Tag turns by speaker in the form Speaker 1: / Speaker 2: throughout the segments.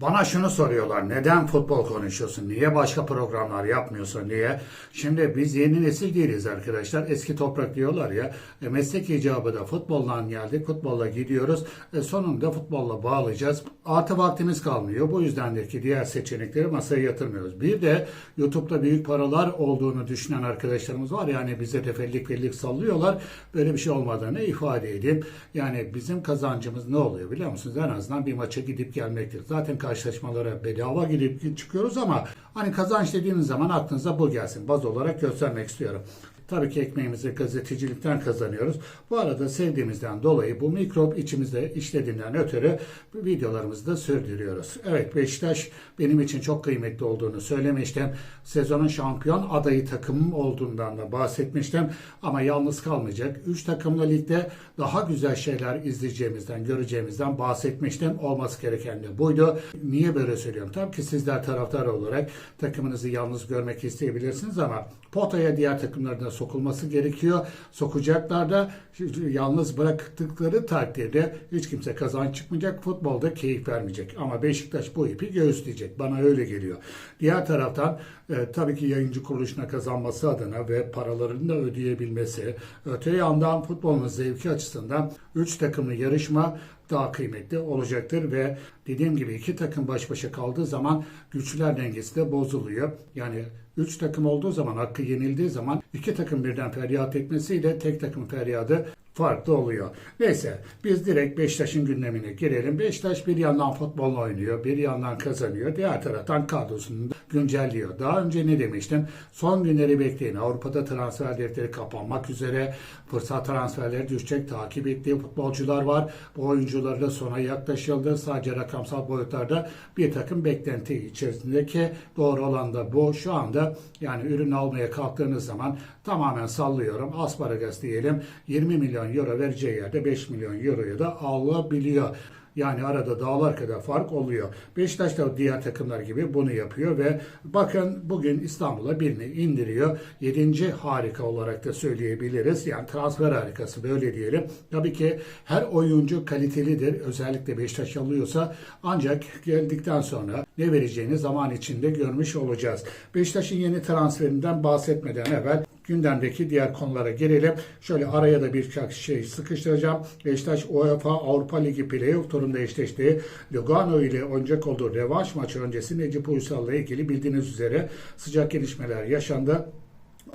Speaker 1: Bana şunu soruyorlar. Neden futbol konuşuyorsun? Niye başka programlar yapmıyorsun diye. Şimdi biz yeni nesil değiliz arkadaşlar. Eski toprak diyorlar ya. E, meslek icabı da futboldan geldik. Futbolla gidiyoruz. E, sonunda futbolla bağlayacağız. Artı vaktimiz kalmıyor. Bu yüzden ki diğer seçenekleri masaya yatırmıyoruz. Bir de YouTube'da büyük paralar olduğunu düşünen arkadaşlarımız var. Yani bize tefellik fellik sallıyorlar. Böyle bir şey olmadığını ifade edeyim. Yani bizim kazancımız ne oluyor biliyor musunuz? En azından bir maça gidip gelmektir. Zaten karşılaşmalara bedava gidip çıkıyoruz ama hani kazanç dediğiniz zaman aklınıza bu gelsin. Baz olarak göstermek istiyorum. Tabii ki ekmeğimizi gazetecilikten kazanıyoruz. Bu arada sevdiğimizden dolayı bu mikrop içimizde işlediğinden ötürü videolarımızı da sürdürüyoruz. Evet Beşiktaş benim için çok kıymetli olduğunu söylemiştim. Sezonun şampiyon adayı takımım olduğundan da bahsetmiştim. Ama yalnız kalmayacak. 3 takımlı ligde daha güzel şeyler izleyeceğimizden, göreceğimizden bahsetmiştim. Olması gereken de buydu. Niye böyle söylüyorum? Tabii ki sizler taraftar olarak takımınızı yalnız görmek isteyebilirsiniz ama potaya diğer takımlardan sokulması gerekiyor. Sokacaklar da yalnız bıraktıkları takdirde hiç kimse kazanç çıkmayacak. Futbolda keyif vermeyecek. Ama Beşiktaş bu ipi göğüsleyecek. Bana öyle geliyor. Diğer taraftan e, tabii ki yayıncı kuruluşuna kazanması adına ve paralarını da ödeyebilmesi, öte yandan futbolun zevki açısından 3 takımlı yarışma daha kıymetli olacaktır ve dediğim gibi iki takım baş başa kaldığı zaman güçler dengesi de bozuluyor. Yani 3 takım olduğu zaman hakkı yenildiği zaman iki takım birden feryat etmesiyle tek takım feryadı farklı oluyor. Neyse biz direkt Beşiktaş'ın gündemine girelim. Beşiktaş bir yandan futbol oynuyor, bir yandan kazanıyor. Diğer taraftan kadrosunu da güncelliyor. Daha önce ne demiştim? Son günleri bekleyin. Avrupa'da transfer defteri kapanmak üzere. Fırsat transferleri düşecek. Takip ettiği futbolcular var. Bu oyuncuları da sona yaklaşıldı. Sadece rakamsal boyutlarda bir takım beklenti içerisindeki doğru olan da bu. Şu anda yani ürün almaya kalktığınız zaman tamamen sallıyorum. Asparagas diyelim 20 milyon euro vereceği yerde 5 milyon euroyu da alabiliyor. Yani arada dağlar kadar fark oluyor. Beşiktaş da diğer takımlar gibi bunu yapıyor ve bakın bugün İstanbul'a birini indiriyor. Yedinci harika olarak da söyleyebiliriz. Yani transfer harikası böyle diyelim. Tabii ki her oyuncu kalitelidir. Özellikle Beşiktaş alıyorsa ancak geldikten sonra ne vereceğini zaman içinde görmüş olacağız. Beşiktaş'ın yeni transferinden bahsetmeden evvel gündemdeki diğer konulara gelelim. Şöyle araya da birkaç şey sıkıştıracağım. Beşiktaş UEFA Avrupa Ligi playoff turunda eşleştiği Lugano ile oynayacak olduğu revanş maçı öncesi Necip Uysal'la ilgili bildiğiniz üzere sıcak gelişmeler yaşandı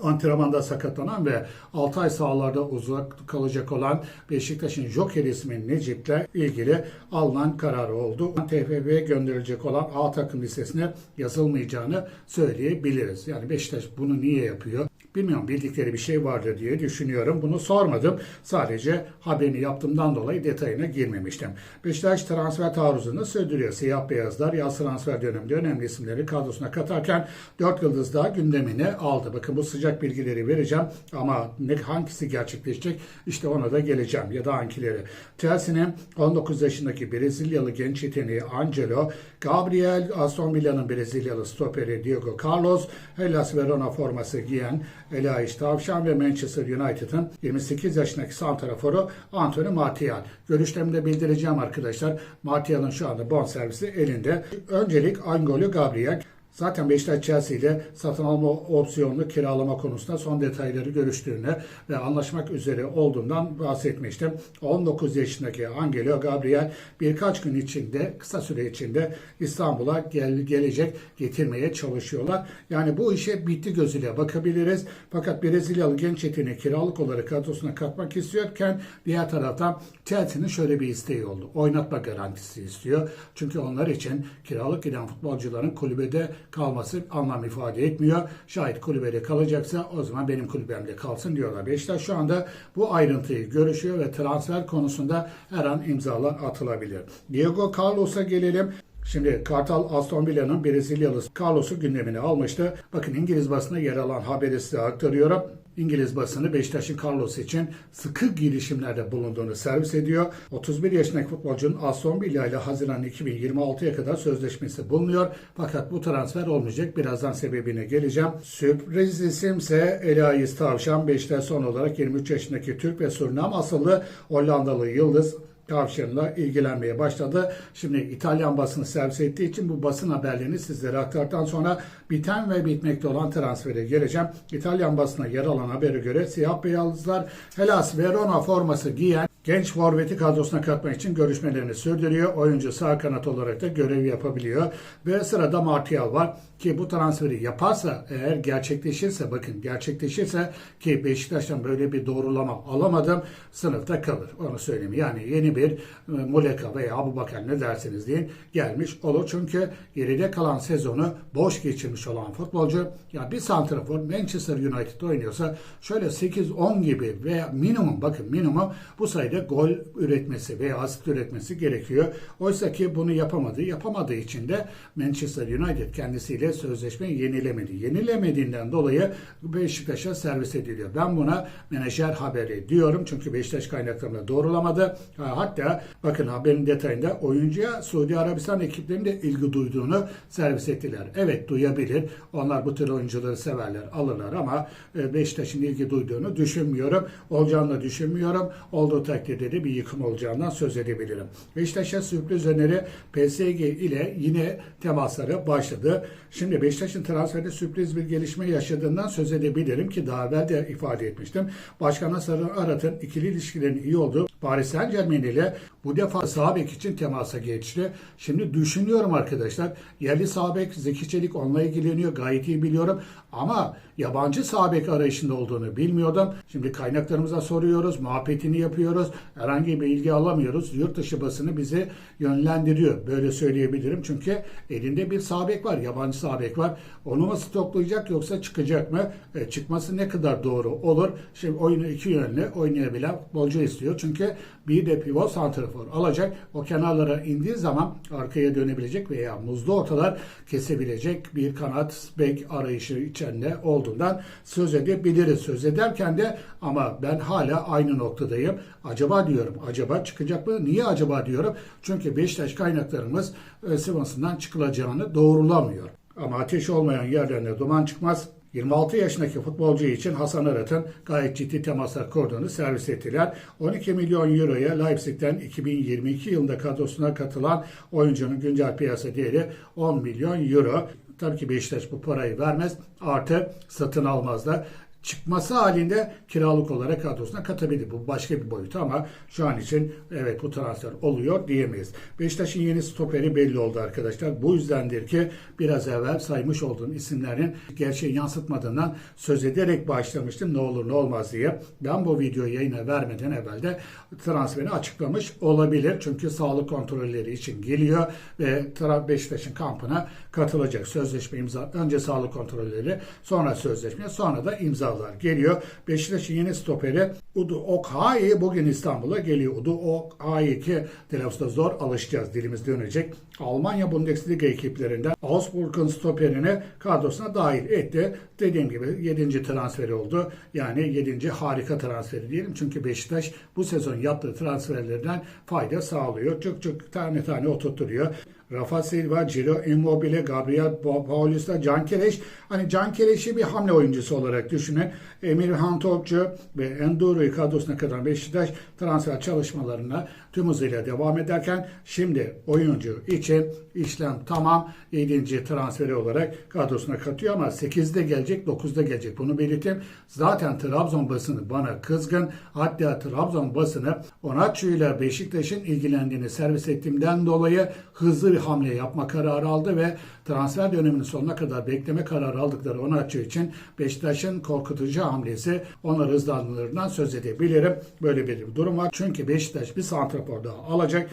Speaker 1: antrenmanda sakatlanan ve 6 ay sahalarda uzak kalacak olan Beşiktaş'ın Joker ismi Necip'le ilgili alınan kararı oldu. TFF'ye gönderilecek olan A takım listesine yazılmayacağını söyleyebiliriz. Yani Beşiktaş bunu niye yapıyor? Bilmiyorum bildikleri bir şey vardır diye düşünüyorum. Bunu sormadım. Sadece haberini yaptığımdan dolayı detayına girmemiştim. Beşiktaş transfer taarruzunu sürdürüyor. Siyah beyazlar yaz transfer döneminde önemli isimleri kadrosuna katarken 4 yıldız daha gündemine aldı. Bakın bu sıcak bilgileri vereceğim ama ne hangisi gerçekleşecek işte ona da geleceğim ya da hangileri. Chelsea'nin 19 yaşındaki Brezilyalı genç yeteneği Angelo, Gabriel, Aston Villa'nın Brezilyalı stoperi Diego Carlos, Hellas Verona forması giyen Elias Tavşan ve Manchester United'ın 28 yaşındaki santraforu Anthony Martial. Görüşlerimi de bildireceğim arkadaşlar. Martial'ın şu anda bonservisi elinde. Öncelik Angolo Gabriel. Zaten Beşiktaş Chelsea ile satın alma opsiyonlu kiralama konusunda son detayları görüştüğünü ve anlaşmak üzere olduğundan bahsetmiştim. 19 yaşındaki Angelo Gabriel birkaç gün içinde, kısa süre içinde İstanbul'a gel, gelecek, getirmeye çalışıyorlar. Yani bu işe bitti gözüyle bakabiliriz. Fakat Brezilyalı genç yeteneği kiralık olarak kadrosuna katmak istiyorken diğer taraftan Chelsea'nin şöyle bir isteği oldu. Oynatma garantisi istiyor. Çünkü onlar için kiralık giden futbolcuların kulübede kalması anlam ifade etmiyor. Şayet kulübede kalacaksa o zaman benim kulübemde kalsın diyorlar. Beşiktaş şu anda bu ayrıntıyı görüşüyor ve transfer konusunda her an imzalar atılabilir. Diego Carlos'a gelelim. Şimdi Kartal Aston Villa'nın Brezilyalı Carlos'u gündemine almıştı. Bakın İngiliz basında yer alan haberi size aktarıyorum. İngiliz basını Beşiktaş'ın Carlos için sıkı girişimlerde bulunduğunu servis ediyor. 31 yaşındaki futbolcunun Aston Villa ile Haziran 2026'ya kadar sözleşmesi bulunuyor. Fakat bu transfer olmayacak. Birazdan sebebine geleceğim. Sürpriz isimse Elias Tavşan. Beşiktaş son olarak 23 yaşındaki Türk ve Surinam asıllı Hollandalı Yıldız tavşanla ilgilenmeye başladı. Şimdi İtalyan basını servis ettiği için bu basın haberlerini sizlere aktardıktan sonra biten ve bitmekte olan transfere geleceğim. İtalyan basına yer alan habere göre siyah beyazlar Hellas Verona forması giyen Genç forveti kadrosuna katmak için görüşmelerini sürdürüyor. Oyuncu sağ kanat olarak da görev yapabiliyor. Ve sırada Martial var ki bu transferi yaparsa eğer gerçekleşirse bakın gerçekleşirse ki Beşiktaş'tan böyle bir doğrulama alamadım sınıfta kalır. Onu söyleyeyim. Yani yeni bir e, Muleka veya Abu Bakar ne derseniz deyin gelmiş olur. Çünkü geride kalan sezonu boş geçirmiş olan futbolcu ya bir santrafor Manchester United oynuyorsa şöyle 8-10 gibi veya minimum bakın minimum bu sayıda gol üretmesi veya asist üretmesi gerekiyor. Oysa ki bunu yapamadı. Yapamadığı için de Manchester United kendisiyle sözleşmeyi yenilemedi. Yenilemediğinden dolayı Beşiktaş'a servis ediliyor. Ben buna menajer haberi diyorum. Çünkü Beşiktaş kaynaklarında doğrulamadı. Ha, Hatta bakın haberin detayında oyuncuya Suudi Arabistan ekiplerinin ilgi duyduğunu servis ettiler. Evet duyabilir. Onlar bu tür oyuncuları severler, alırlar ama e, Beşiktaş'ın ilgi duyduğunu düşünmüyorum. Olacağını düşünmüyorum. Olduğu takdirde de bir yıkım olacağından söz edebilirim. Beşiktaş'a sürpriz öneri PSG ile yine temasları başladı. Şimdi Beşiktaş'ın transferde sürpriz bir gelişme yaşadığından söz edebilirim ki daha evvel de ifade etmiştim. Başkan Sarı Arat'ın ikili ilişkilerin iyi olduğu Paris Saint Germain ile bu defa sağ bek için temasa geçti. Şimdi düşünüyorum arkadaşlar. Yerli sağ bek Zeki Çelik onunla ilgileniyor. Gayet iyi biliyorum. Ama yabancı sağ bek arayışında olduğunu bilmiyordum. Şimdi kaynaklarımıza soruyoruz. Muhabbetini yapıyoruz. Herhangi bir ilgi alamıyoruz. Yurt dışı basını bizi yönlendiriyor. Böyle söyleyebilirim. Çünkü elinde bir sağ bek var. Yabancı sağ bek var. Onu mu stoklayacak yoksa çıkacak mı? E, çıkması ne kadar doğru olur? Şimdi oyunu iki yönlü oynayabilen futbolcu istiyor. Çünkü bir de pivot santrafor alacak. O kenarlara indiği zaman arkaya dönebilecek veya muzlu ortalar kesebilecek bir kanat bek arayışı içinde olduğundan söz edebiliriz. Söz ederken de ama ben hala aynı noktadayım. Acaba diyorum. Acaba çıkacak mı? Niye acaba diyorum? Çünkü Beşiktaş kaynaklarımız e, Sivas'ından çıkılacağını doğrulamıyor. Ama ateş olmayan yerlerine duman çıkmaz. 26 yaşındaki futbolcu için Hasan Arat'ın gayet ciddi temaslar kurduğunu servis ettiler. 12 milyon euroya Leipzig'ten 2022 yılında kadrosuna katılan oyuncunun güncel piyasa değeri 10 milyon euro. Tabii ki Beşiktaş bu parayı vermez. Artı satın almaz da çıkması halinde kiralık olarak kadrosuna katabilir. Bu başka bir boyut ama şu an için evet bu transfer oluyor diyemeyiz. Beşiktaş'ın yeni stoperi belli oldu arkadaşlar. Bu yüzdendir ki biraz evvel saymış olduğum isimlerin gerçeği yansıtmadığından söz ederek başlamıştım. Ne olur ne olmaz diye. Ben bu videoyu yayına vermeden evvel de transferi açıklamış olabilir. Çünkü sağlık kontrolleri için geliyor ve Beşiktaş'ın kampına katılacak. Sözleşme imza önce sağlık kontrolleri sonra sözleşme sonra da imzalar geliyor. Beşiktaş'ın yeni stoperi Udu Okhayi bugün İstanbul'a geliyor. Udu Okhayi ki telaffuzda zor alışacağız. Dilimiz dönecek. Almanya Bundesliga ekiplerinden Augsburg'un stoperini kadrosuna dahil etti. Dediğim gibi 7. transferi oldu. Yani 7. harika transferi diyelim. Çünkü Beşiktaş bu sezon yaptığı transferlerden fayda sağlıyor. Çok çok tane tane oturtturuyor. Rafa Silva, Ciro Immobile, Gabriel Paulista, Can Keleş. Hani Can Keleş'i bir hamle oyuncusu olarak düşünün. Emirhan Topçu ve Enduro'yu kadrosuna kadar Beşiktaş transfer çalışmalarına tüm hızıyla devam ederken şimdi oyuncu için işlem tamam 7. transferi olarak kadrosuna katıyor ama 8'de gelecek 9'da gelecek bunu belirteyim. Zaten Trabzon basını bana kızgın. Hatta Trabzon basını Onatçı ile Beşiktaş'ın ilgilendiğini servis ettiğimden dolayı hızlı bir hamle yapma kararı aldı ve transfer döneminin sonuna kadar bekleme kararı aldıkları Onatçı için Beşiktaş'ın korkutucu hamlesi onları hızlandırılığından söz edebilirim. Böyle bir durum var. Çünkü Beşiktaş bir santrafor daha alacak.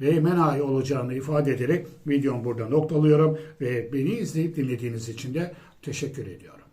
Speaker 1: Reymenay olacağını ifade ederek videomu burada noktalıyorum ve beni izleyip dinlediğiniz için de teşekkür ediyorum.